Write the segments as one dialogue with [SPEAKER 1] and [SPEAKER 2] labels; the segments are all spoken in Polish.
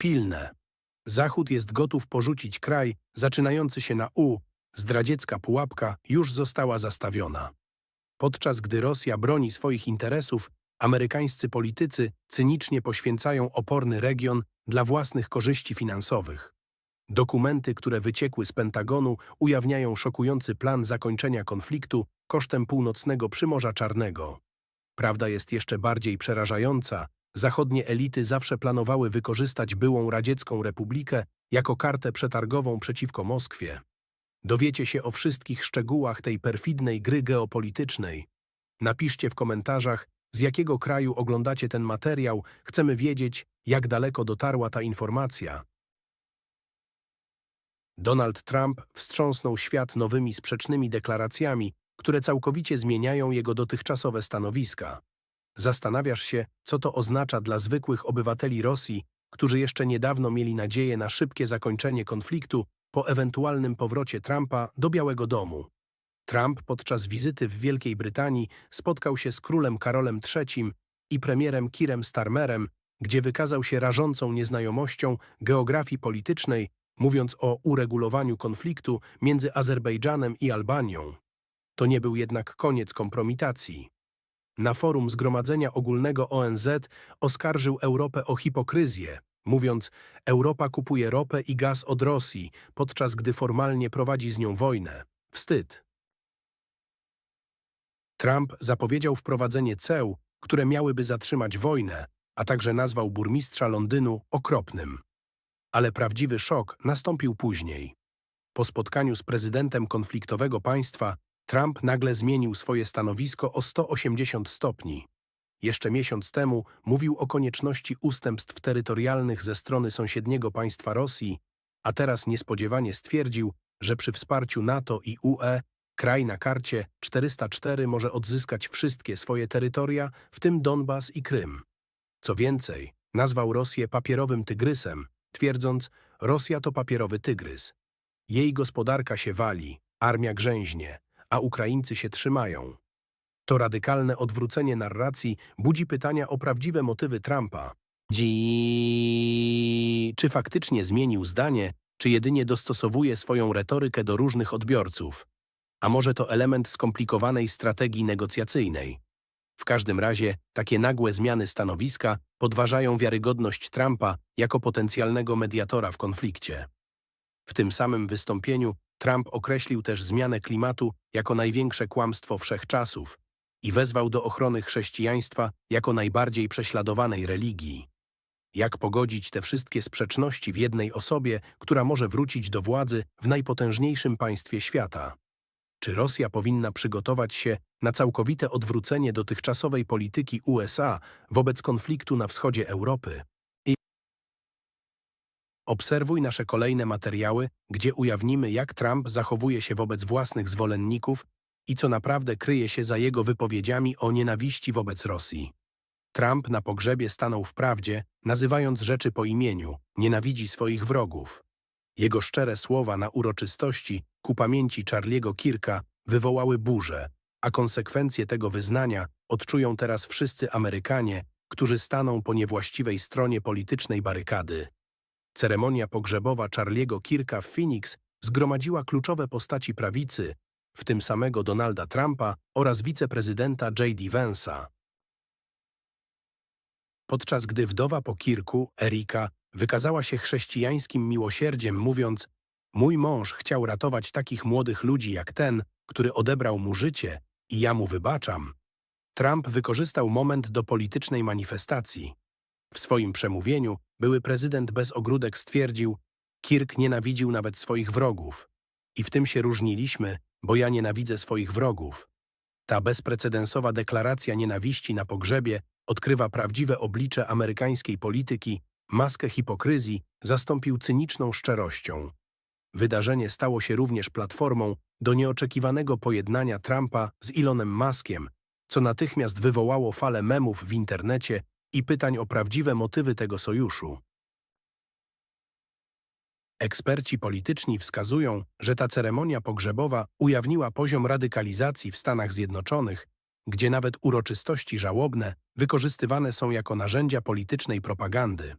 [SPEAKER 1] Pilne. Zachód jest gotów porzucić kraj zaczynający się na U. Zdradziecka pułapka już została zastawiona. Podczas gdy Rosja broni swoich interesów, amerykańscy politycy cynicznie poświęcają oporny region dla własnych korzyści finansowych. Dokumenty, które wyciekły z Pentagonu, ujawniają szokujący plan zakończenia konfliktu kosztem północnego Przymorza Czarnego. Prawda jest jeszcze bardziej przerażająca. Zachodnie elity zawsze planowały wykorzystać byłą radziecką republikę jako kartę przetargową przeciwko Moskwie. Dowiecie się o wszystkich szczegółach tej perfidnej gry geopolitycznej. Napiszcie w komentarzach, z jakiego kraju oglądacie ten materiał. Chcemy wiedzieć, jak daleko dotarła ta informacja. Donald Trump wstrząsnął świat nowymi sprzecznymi deklaracjami, które całkowicie zmieniają jego dotychczasowe stanowiska. Zastanawiasz się, co to oznacza dla zwykłych obywateli Rosji, którzy jeszcze niedawno mieli nadzieję na szybkie zakończenie konfliktu po ewentualnym powrocie Trumpa do Białego Domu. Trump podczas wizyty w Wielkiej Brytanii spotkał się z królem Karolem III i premierem Kirem Starmerem, gdzie wykazał się rażącą nieznajomością geografii politycznej, mówiąc o uregulowaniu konfliktu między Azerbejdżanem i Albanią. To nie był jednak koniec kompromitacji. Na forum Zgromadzenia Ogólnego ONZ oskarżył Europę o hipokryzję, mówiąc Europa kupuje ropę i gaz od Rosji, podczas gdy formalnie prowadzi z nią wojnę. Wstyd. Trump zapowiedział wprowadzenie ceł, które miałyby zatrzymać wojnę, a także nazwał burmistrza Londynu okropnym. Ale prawdziwy szok nastąpił później. Po spotkaniu z prezydentem konfliktowego państwa, Trump nagle zmienił swoje stanowisko o 180 stopni. Jeszcze miesiąc temu mówił o konieczności ustępstw terytorialnych ze strony sąsiedniego państwa Rosji, a teraz niespodziewanie stwierdził, że przy wsparciu NATO i UE kraj na karcie 404 może odzyskać wszystkie swoje terytoria, w tym Donbas i Krym. Co więcej, nazwał Rosję papierowym tygrysem, twierdząc, Rosja to papierowy tygrys. Jej gospodarka się wali, armia grzęźnie, a Ukraińcy się trzymają. To radykalne odwrócenie narracji budzi pytania o prawdziwe motywy Trumpa. Dzi... Czy faktycznie zmienił zdanie, czy jedynie dostosowuje swoją retorykę do różnych odbiorców? A może to element skomplikowanej strategii negocjacyjnej? W każdym razie takie nagłe zmiany stanowiska podważają wiarygodność Trumpa jako potencjalnego mediatora w konflikcie. W tym samym wystąpieniu Trump określił też zmianę klimatu jako największe kłamstwo wszechczasów i wezwał do ochrony chrześcijaństwa jako najbardziej prześladowanej religii. Jak pogodzić te wszystkie sprzeczności w jednej osobie, która może wrócić do władzy w najpotężniejszym państwie świata? Czy Rosja powinna przygotować się na całkowite odwrócenie dotychczasowej polityki USA wobec konfliktu na wschodzie Europy? Obserwuj nasze kolejne materiały, gdzie ujawnimy, jak Trump zachowuje się wobec własnych zwolenników i co naprawdę kryje się za jego wypowiedziami o nienawiści wobec Rosji. Trump na pogrzebie stanął w prawdzie, nazywając rzeczy po imieniu, nienawidzi swoich wrogów. Jego szczere słowa na uroczystości ku pamięci Charliego Kirka wywołały burzę, a konsekwencje tego wyznania odczują teraz wszyscy Amerykanie, którzy staną po niewłaściwej stronie politycznej barykady. Ceremonia pogrzebowa Charliego Kirka w Phoenix zgromadziła kluczowe postaci prawicy, w tym samego Donalda Trumpa oraz wiceprezydenta J.D. Vance'a. Podczas gdy wdowa po Kirku, Erika, wykazała się chrześcijańskim miłosierdziem, mówiąc Mój mąż chciał ratować takich młodych ludzi jak ten, który odebrał mu życie i ja mu wybaczam. Trump wykorzystał moment do politycznej manifestacji. W swoim przemówieniu były prezydent bez ogródek stwierdził Kirk nienawidził nawet swoich wrogów. I w tym się różniliśmy, bo ja nienawidzę swoich wrogów. Ta bezprecedensowa deklaracja nienawiści na pogrzebie odkrywa prawdziwe oblicze amerykańskiej polityki, maskę hipokryzji zastąpił cyniczną szczerością. Wydarzenie stało się również platformą do nieoczekiwanego pojednania Trumpa z Elonem Muskiem, co natychmiast wywołało falę memów w internecie i pytań o prawdziwe motywy tego sojuszu. Eksperci polityczni wskazują, że ta ceremonia pogrzebowa ujawniła poziom radykalizacji w Stanach Zjednoczonych, gdzie nawet uroczystości żałobne wykorzystywane są jako narzędzia politycznej propagandy.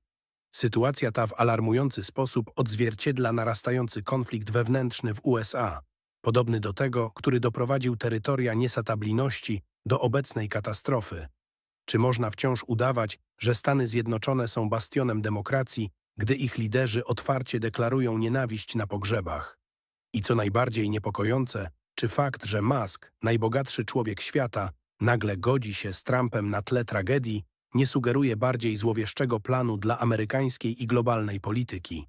[SPEAKER 1] Sytuacja ta w alarmujący sposób odzwierciedla narastający konflikt wewnętrzny w USA, podobny do tego, który doprowadził terytoria niesatablijności do obecnej katastrofy. Czy można wciąż udawać, że Stany Zjednoczone są bastionem demokracji, gdy ich liderzy otwarcie deklarują nienawiść na pogrzebach? I co najbardziej niepokojące, czy fakt, że Musk, najbogatszy człowiek świata, nagle godzi się z Trumpem na tle tragedii, nie sugeruje bardziej złowieszczego planu dla amerykańskiej i globalnej polityki.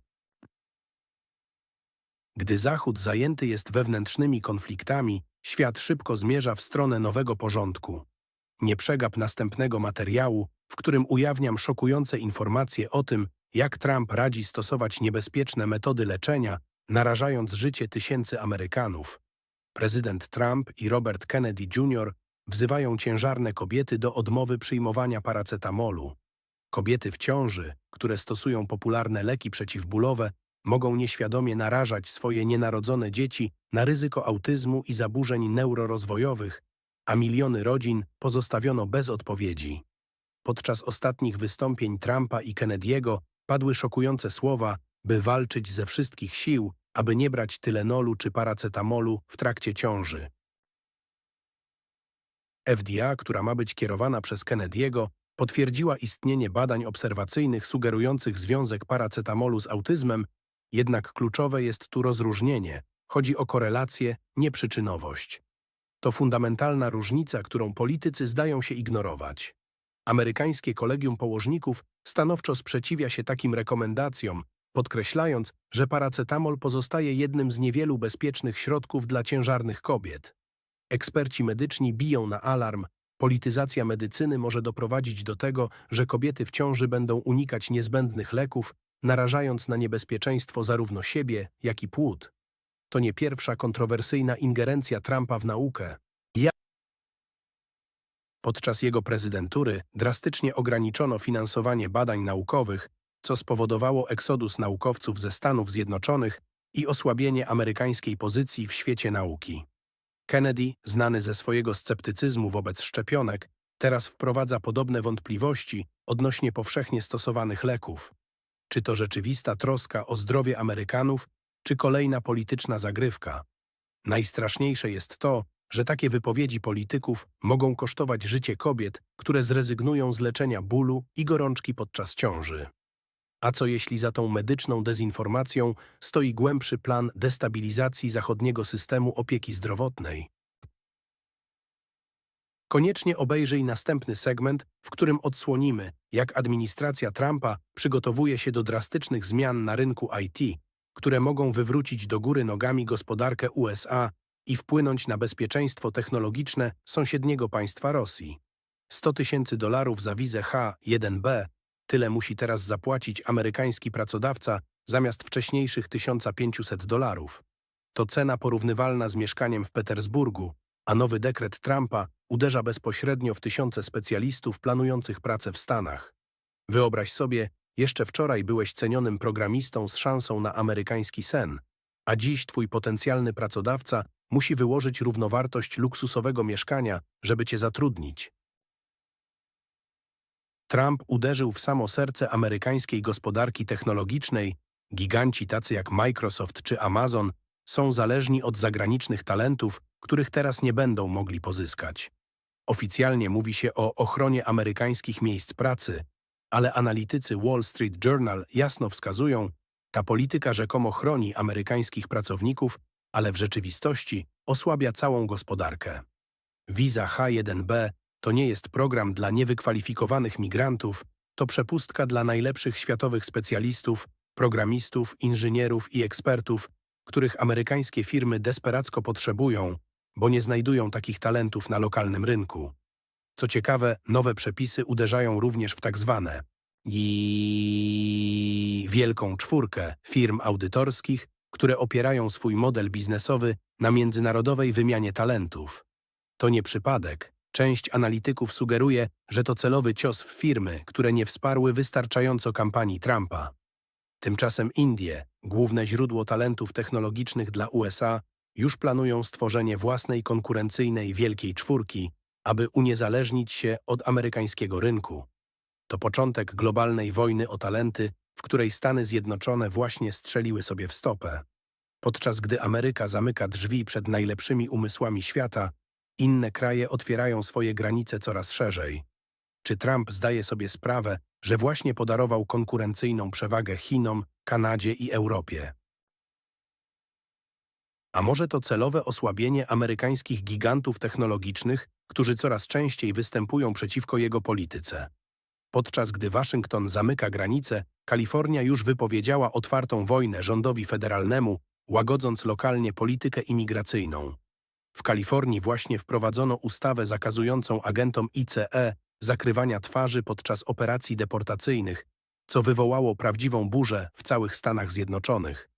[SPEAKER 1] Gdy Zachód zajęty jest wewnętrznymi konfliktami, świat szybko zmierza w stronę nowego porządku. Nie przegap następnego materiału, w którym ujawniam szokujące informacje o tym, jak Trump radzi stosować niebezpieczne metody leczenia, narażając życie tysięcy Amerykanów. Prezydent Trump i Robert Kennedy Jr. wzywają ciężarne kobiety do odmowy przyjmowania paracetamolu. Kobiety w ciąży, które stosują popularne leki przeciwbólowe, mogą nieświadomie narażać swoje nienarodzone dzieci na ryzyko autyzmu i zaburzeń neurorozwojowych, a miliony rodzin pozostawiono bez odpowiedzi. Podczas ostatnich wystąpień Trumpa i Kennedy'ego padły szokujące słowa, by walczyć ze wszystkich sił, aby nie brać tylenolu czy paracetamolu w trakcie ciąży. FDA, która ma być kierowana przez Kennedy'ego, potwierdziła istnienie badań obserwacyjnych sugerujących związek paracetamolu z autyzmem, jednak kluczowe jest tu rozróżnienie. Chodzi o korelację, nie przyczynowość. To fundamentalna różnica, którą politycy zdają się ignorować. Amerykańskie Kolegium Położników stanowczo sprzeciwia się takim rekomendacjom, podkreślając, że paracetamol pozostaje jednym z niewielu bezpiecznych środków dla ciężarnych kobiet. Eksperci medyczni biją na alarm, polityzacja medycyny może doprowadzić do tego, że kobiety w ciąży będą unikać niezbędnych leków, narażając na niebezpieczeństwo zarówno siebie, jak i płód. To nie pierwsza kontrowersyjna ingerencja Trumpa w naukę. Ja... Podczas jego prezydentury drastycznie ograniczono finansowanie badań naukowych, co spowodowało eksodus naukowców ze Stanów Zjednoczonych i osłabienie amerykańskiej pozycji w świecie nauki. Kennedy, znany ze swojego sceptycyzmu wobec szczepionek, teraz wprowadza podobne wątpliwości odnośnie powszechnie stosowanych leków. Czy to rzeczywista troska o zdrowie Amerykanów, czy kolejna polityczna zagrywka? Najstraszniejsze jest to, że takie wypowiedzi polityków mogą kosztować życie kobiet, które zrezygnują z leczenia bólu i gorączki podczas ciąży. A co jeśli za tą medyczną dezinformacją stoi głębszy plan destabilizacji zachodniego systemu opieki zdrowotnej? Koniecznie obejrzyj następny segment, w którym odsłonimy, jak administracja Trumpa przygotowuje się do drastycznych zmian na rynku IT, które mogą wywrócić do góry nogami gospodarkę USA i wpłynąć na bezpieczeństwo technologiczne sąsiedniego państwa Rosji. 100 tysięcy dolarów za wizę H1B Tyle musi teraz zapłacić amerykański pracodawca zamiast wcześniejszych 1500 dolarów. To cena porównywalna z mieszkaniem w Petersburgu, a nowy dekret Trumpa uderza bezpośrednio w tysiące specjalistów planujących pracę w Stanach. Wyobraź sobie, jeszcze wczoraj byłeś cenionym programistą z szansą na amerykański sen, a dziś twój potencjalny pracodawca musi wyłożyć równowartość luksusowego mieszkania, żeby cię zatrudnić. Trump uderzył w samo serce amerykańskiej gospodarki technologicznej. Giganci tacy jak Microsoft czy Amazon są zależni od zagranicznych talentów, których teraz nie będą mogli pozyskać. Oficjalnie mówi się o ochronie amerykańskich miejsc pracy, ale analitycy Wall Street Journal jasno wskazują, ta polityka rzekomo chroni amerykańskich pracowników, ale w rzeczywistości osłabia całą gospodarkę. Wiza H1B to nie jest program dla niewykwalifikowanych migrantów, to przepustka dla najlepszych światowych specjalistów, programistów, inżynierów i ekspertów, których amerykańskie firmy desperacko potrzebują, bo nie znajdują takich talentów na lokalnym rynku. Co ciekawe, nowe przepisy uderzają również w tak zwane i wielką czwórkę firm audytorskich, które opierają swój model biznesowy na międzynarodowej wymianie talentów. To nie przypadek, Część analityków sugeruje, że to celowy cios w firmy, które nie wsparły wystarczająco kampanii Trumpa. Tymczasem Indie, główne źródło talentów technologicznych dla USA, już planują stworzenie własnej konkurencyjnej wielkiej czwórki, aby uniezależnić się od amerykańskiego rynku. To początek globalnej wojny o talenty, w której Stany Zjednoczone właśnie strzeliły sobie w stopę. Podczas gdy Ameryka zamyka drzwi przed najlepszymi umysłami świata, inne kraje otwierają swoje granice coraz szerzej. Czy Trump zdaje sobie sprawę, że właśnie podarował konkurencyjną przewagę Chinom, Kanadzie i Europie? A może to celowe osłabienie amerykańskich gigantów technologicznych, którzy coraz częściej występują przeciwko jego polityce? Podczas gdy Waszyngton zamyka granice, Kalifornia już wypowiedziała otwartą wojnę rządowi federalnemu, łagodząc lokalnie politykę imigracyjną. W Kalifornii właśnie wprowadzono ustawę zakazującą agentom ICE zakrywania twarzy podczas operacji deportacyjnych, co wywołało prawdziwą burzę w całych Stanach Zjednoczonych.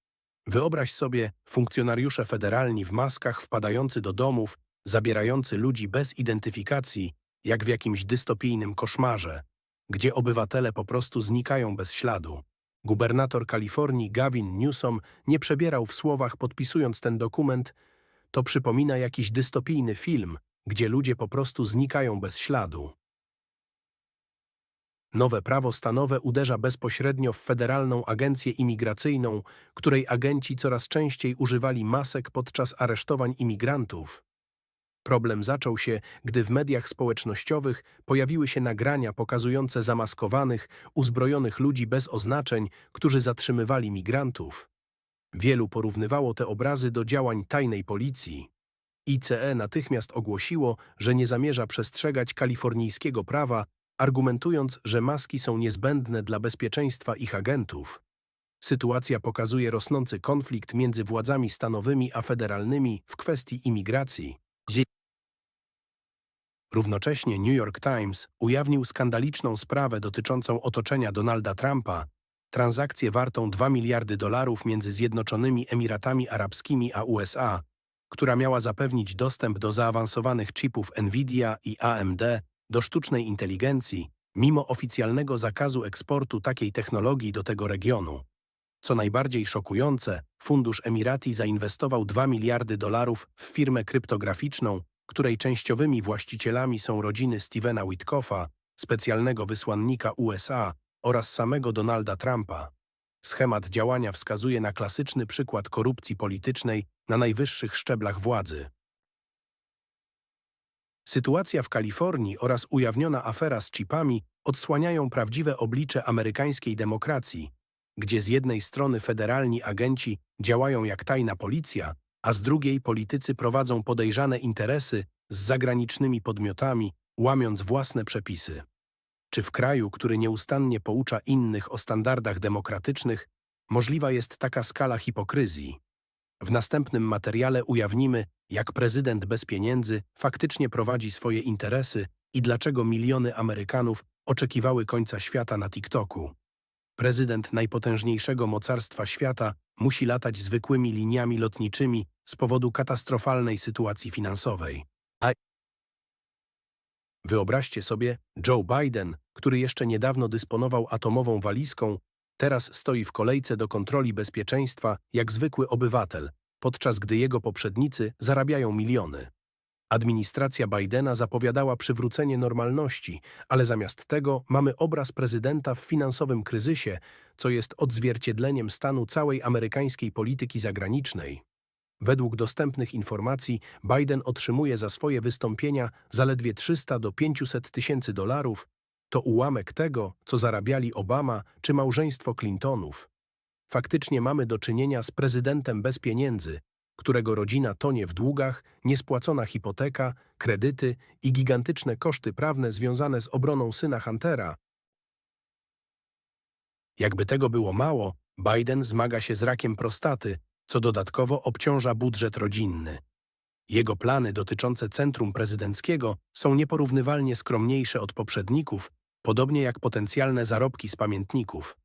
[SPEAKER 1] Wyobraź sobie funkcjonariusze federalni w maskach wpadający do domów, zabierający ludzi bez identyfikacji, jak w jakimś dystopijnym koszmarze, gdzie obywatele po prostu znikają bez śladu. Gubernator Kalifornii Gavin Newsom nie przebierał w słowach podpisując ten dokument, to przypomina jakiś dystopijny film, gdzie ludzie po prostu znikają bez śladu. Nowe prawo stanowe uderza bezpośrednio w Federalną Agencję Imigracyjną, której agenci coraz częściej używali masek podczas aresztowań imigrantów. Problem zaczął się, gdy w mediach społecznościowych pojawiły się nagrania pokazujące zamaskowanych, uzbrojonych ludzi bez oznaczeń, którzy zatrzymywali migrantów. Wielu porównywało te obrazy do działań tajnej policji. ICE natychmiast ogłosiło, że nie zamierza przestrzegać kalifornijskiego prawa, argumentując, że maski są niezbędne dla bezpieczeństwa ich agentów. Sytuacja pokazuje rosnący konflikt między władzami stanowymi a federalnymi w kwestii imigracji. Równocześnie New York Times ujawnił skandaliczną sprawę dotyczącą otoczenia Donalda Trumpa, transakcję wartą 2 miliardy dolarów między Zjednoczonymi Emiratami Arabskimi a USA, która miała zapewnić dostęp do zaawansowanych chipów Nvidia i AMD do sztucznej inteligencji, mimo oficjalnego zakazu eksportu takiej technologii do tego regionu. Co najbardziej szokujące, fundusz Emirati zainwestował 2 miliardy dolarów w firmę kryptograficzną, której częściowymi właścicielami są rodziny Stevena Witkoffa, specjalnego wysłannika USA oraz samego Donalda Trumpa. Schemat działania wskazuje na klasyczny przykład korupcji politycznej na najwyższych szczeblach władzy. Sytuacja w Kalifornii oraz ujawniona afera z chipami odsłaniają prawdziwe oblicze amerykańskiej demokracji, gdzie z jednej strony federalni agenci działają jak tajna policja, a z drugiej politycy prowadzą podejrzane interesy z zagranicznymi podmiotami, łamiąc własne przepisy. Czy w kraju, który nieustannie poucza innych o standardach demokratycznych, możliwa jest taka skala hipokryzji? W następnym materiale ujawnimy, jak prezydent bez pieniędzy faktycznie prowadzi swoje interesy i dlaczego miliony Amerykanów oczekiwały końca świata na TikToku. Prezydent najpotężniejszego mocarstwa świata musi latać zwykłymi liniami lotniczymi z powodu katastrofalnej sytuacji finansowej. A Wyobraźcie sobie, Joe Biden, który jeszcze niedawno dysponował atomową walizką, teraz stoi w kolejce do kontroli bezpieczeństwa jak zwykły obywatel, podczas gdy jego poprzednicy zarabiają miliony. Administracja Bidena zapowiadała przywrócenie normalności, ale zamiast tego mamy obraz prezydenta w finansowym kryzysie, co jest odzwierciedleniem stanu całej amerykańskiej polityki zagranicznej. Według dostępnych informacji Biden otrzymuje za swoje wystąpienia zaledwie 300 do 500 tysięcy dolarów. To ułamek tego, co zarabiali Obama czy małżeństwo Clintonów. Faktycznie mamy do czynienia z prezydentem bez pieniędzy, którego rodzina tonie w długach, niespłacona hipoteka, kredyty i gigantyczne koszty prawne związane z obroną syna Huntera. Jakby tego było mało, Biden zmaga się z rakiem prostaty, co dodatkowo obciąża budżet rodzinny. Jego plany dotyczące centrum prezydenckiego są nieporównywalnie skromniejsze od poprzedników, podobnie jak potencjalne zarobki z pamiętników.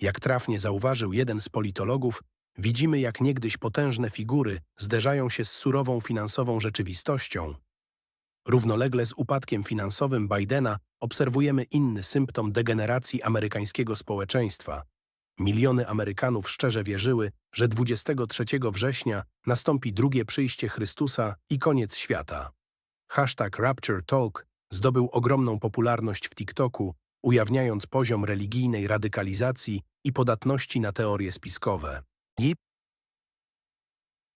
[SPEAKER 1] Jak trafnie zauważył jeden z politologów, widzimy jak niegdyś potężne figury zderzają się z surową finansową rzeczywistością. Równolegle z upadkiem finansowym Bidena obserwujemy inny symptom degeneracji amerykańskiego społeczeństwa – Miliony Amerykanów szczerze wierzyły, że 23 września nastąpi drugie przyjście Chrystusa i koniec świata. Hashtag Rapture Talk zdobył ogromną popularność w TikToku, ujawniając poziom religijnej radykalizacji i podatności na teorie spiskowe. I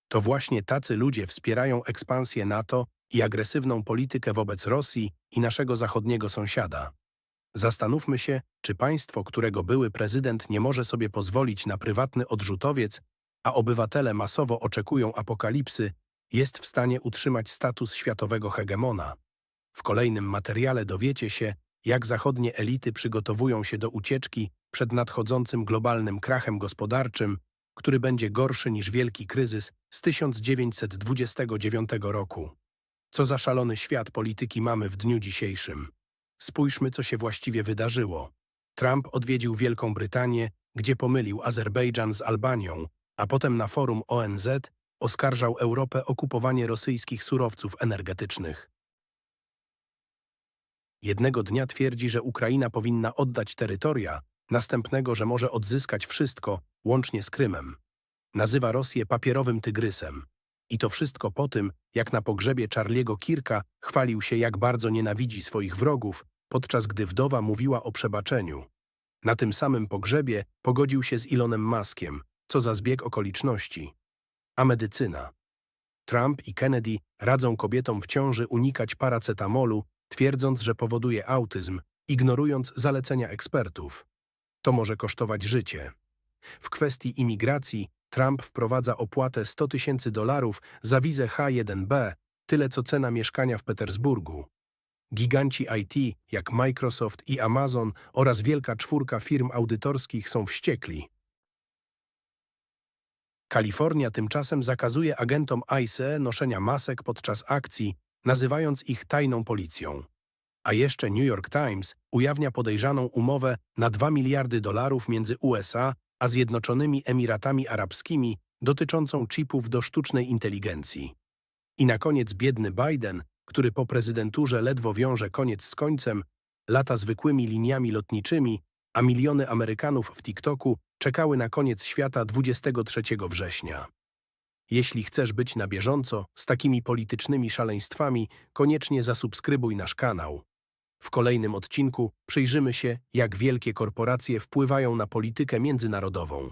[SPEAKER 1] to właśnie tacy ludzie wspierają ekspansję NATO i agresywną politykę wobec Rosji i naszego zachodniego sąsiada. Zastanówmy się, czy państwo, którego były prezydent nie może sobie pozwolić na prywatny odrzutowiec, a obywatele masowo oczekują apokalipsy, jest w stanie utrzymać status światowego hegemona. W kolejnym materiale dowiecie się, jak zachodnie elity przygotowują się do ucieczki przed nadchodzącym globalnym krachem gospodarczym, który będzie gorszy niż wielki kryzys z 1929 roku. Co za szalony świat polityki mamy w dniu dzisiejszym. Spójrzmy, co się właściwie wydarzyło. Trump odwiedził Wielką Brytanię, gdzie pomylił Azerbejdżan z Albanią, a potem na forum ONZ oskarżał Europę o kupowanie rosyjskich surowców energetycznych. Jednego dnia twierdzi, że Ukraina powinna oddać terytoria, następnego, że może odzyskać wszystko, łącznie z Krymem. Nazywa Rosję papierowym tygrysem. I to wszystko po tym, jak na pogrzebie Charliego Kirka chwalił się, jak bardzo nienawidzi swoich wrogów, podczas gdy wdowa mówiła o przebaczeniu. Na tym samym pogrzebie pogodził się z Elonem Muskiem, co za zbieg okoliczności. A medycyna. Trump i Kennedy radzą kobietom w ciąży unikać paracetamolu, twierdząc, że powoduje autyzm, ignorując zalecenia ekspertów. To może kosztować życie. W kwestii imigracji Trump wprowadza opłatę 100 tysięcy dolarów za wizę H1B, tyle co cena mieszkania w Petersburgu. Giganci IT, jak Microsoft i Amazon oraz wielka czwórka firm audytorskich są wściekli. Kalifornia tymczasem zakazuje agentom ICE noszenia masek podczas akcji, nazywając ich tajną policją. A jeszcze New York Times ujawnia podejrzaną umowę na 2 miliardy dolarów między USA a Zjednoczonymi Emiratami Arabskimi dotyczącą chipów do sztucznej inteligencji. I na koniec biedny Biden, który po prezydenturze ledwo wiąże koniec z końcem, lata zwykłymi liniami lotniczymi, a miliony Amerykanów w TikToku czekały na koniec świata 23 września. Jeśli chcesz być na bieżąco z takimi politycznymi szaleństwami, koniecznie zasubskrybuj nasz kanał. W kolejnym odcinku przyjrzymy się, jak wielkie korporacje wpływają na politykę międzynarodową.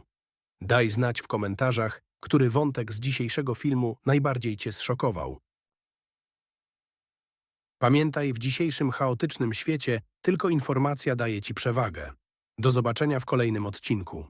[SPEAKER 1] Daj znać w komentarzach, który wątek z dzisiejszego filmu najbardziej Cię zszokował. Pamiętaj, w dzisiejszym chaotycznym świecie tylko informacja daje Ci przewagę. Do zobaczenia w kolejnym odcinku.